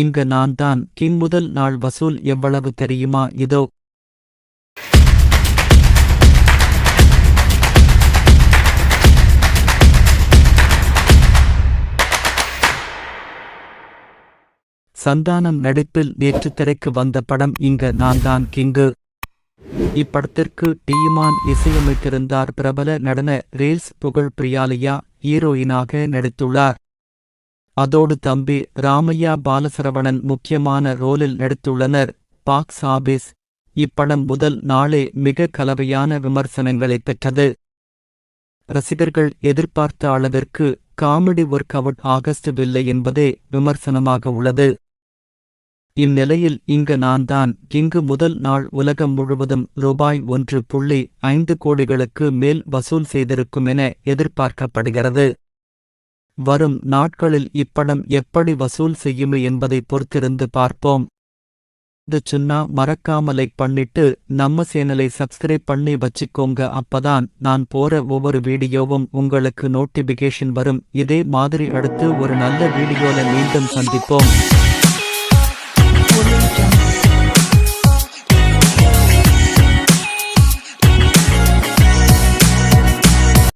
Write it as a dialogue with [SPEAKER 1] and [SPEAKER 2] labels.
[SPEAKER 1] இங்கு நான் தான் கிங் முதல் நாள் வசூல் எவ்வளவு தெரியுமா? இதோ. சந்தானம் நடிப்பில் நேற்று திரைக்கு வந்த படம் இங்க நான் தான் கிங்கு. இப்படத்திற்கு டீமான் இசையமைத்திருந்தார் பிரபல நடன ரீல்ஸ் புகழ் பிரியாலியா ஹீரோயினாக நடித்துள்ளார். அதோடு தம்பி ராமையா பாலசரவணன் முக்கியமான ரோலில் நடித்துள்ளனர். பாக்ஸ் ஆபீஸ் இப்படம் முதல் நாளே மிக கலவையான விமர்சனங்களைப் பெற்றது. ரசிகர்கள் எதிர்பார்த்த அளவிற்கு காமெடி ஒர்க் அவுட் ஆகஸ்டவில்லை என்பதே விமர்சனமாக உள்ளது. இந்நிலையில் இங்கு நான் தான் இங்கு முதல் நாள் உலகம் முழுவதும் ரூபாய் ஒன்று புள்ளி ஐந்து கோடிகளுக்கு மேல் வசூல் செய்திருக்கும் என எதிர்பார்க்கப்படுகிறது. வரும் நாட்களில் இப்படம் எப்படி வசூல் செய்யும் என்பதை பொறுத்திருந்து பார்ப்போம். இது சின்னா மறக்காம லைக் பண்ணிட்டு நம்ம சேனலை சப்ஸ்கிரைப் பண்ணி வச்சுக்கோங்க. அப்பதான் நான் போற ஒவ்வொரு வீடியோவும் உங்களுக்கு நோட்டிபிகேஷன் வரும். இதே மாதிரி அடுத்து ஒரு நல்ல வீடியோல மீண்டும் சந்திப்போம்.